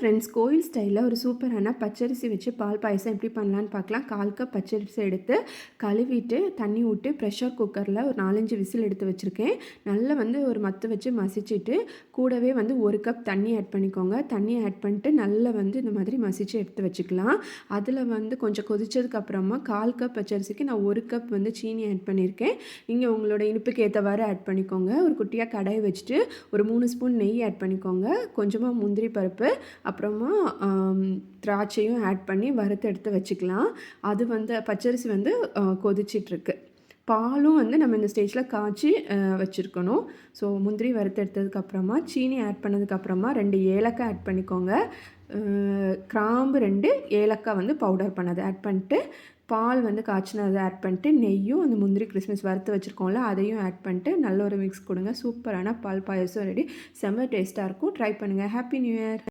Friends கோயில் ஸ்டைலில் ஒரு சூப்பரான பச்சரிசி வச்சு பால் பாயசம் எப்படி பண்ணலான்னு பார்க்கலாம். கால் கப் பச்சரிசி எடுத்து கழுவிட்டு தண்ணி விட்டு ப்ரெஷர் குக்கரில் ஒரு நாலஞ்சு விசில் எடுத்து வச்சுருக்கேன். நல்லா வந்து ஒரு மத்து வச்சு மசிச்சுட்டு கூடவே வந்து ஒரு கப் தண்ணி ஆட் பண்ணிக்கோங்க. தண்ணி ஆட் பண்ணிட்டு நல்லா வந்து இந்த மாதிரி மசிச்சு எடுத்து வச்சுக்கலாம். அதில் வந்து கொஞ்சம் கொதிச்சதுக்கப்புறமா கால் கப் பச்சரிசிக்கு நான் ஒரு கப் வந்து சீனி ஆட் பண்ணியிருக்கேன் நீங்கள் உங்களோட இனிப்புக்கு ஏற்றவாறு ஆட் பண்ணிக்கோங்க. ஒரு குட்டியாக கடாயை வச்சுட்டு ஒரு மூணு ஸ்பூன் நெய் ஆட் பண்ணிக்கோங்க. கொஞ்சமாக முந்திரி பருப்பு அப்புறமா திராட்சையும் ஆட் பண்ணி வறுத்து எடுத்து வச்சுக்கலாம். அது வந்து பச்சரிசி வந்து கொதிச்சிட்ருக்கு. பாலும் வந்து நம்ம இந்த ஸ்டேஜில் காய்ச்சி வச்சுருக்கணும். ஸோ முந்திரி வறுத்து எடுத்ததுக்கப்புறமா சீனி ஆட் பண்ணதுக்கப்புறமா ரெண்டு ஏலக்காய் ஆட் பண்ணிக்கோங்க. கிராம்பு ரெண்டு ஏலக்காய் வந்து பவுடர் பண்ணது ஆட் பண்ணிட்டு பால் வந்து காய்ச்சினதை ஆட் பண்ணிட்டு நெய்யும் அந்த முந்திரி கிறிஸ்மஸ் வறுத்து வச்சுருக்கோம்ல அதையும் ஆட் பண்ணிட்டு நல்ல ஒரு மிக்ஸ் கொடுங்க. சூப்பரான பால் பாயசம் ரெடி செம்ம டேஸ்ட்டாக இருக்கும். ட்ரை பண்ணுங்கள் ஹாப்பி நியூ இயர்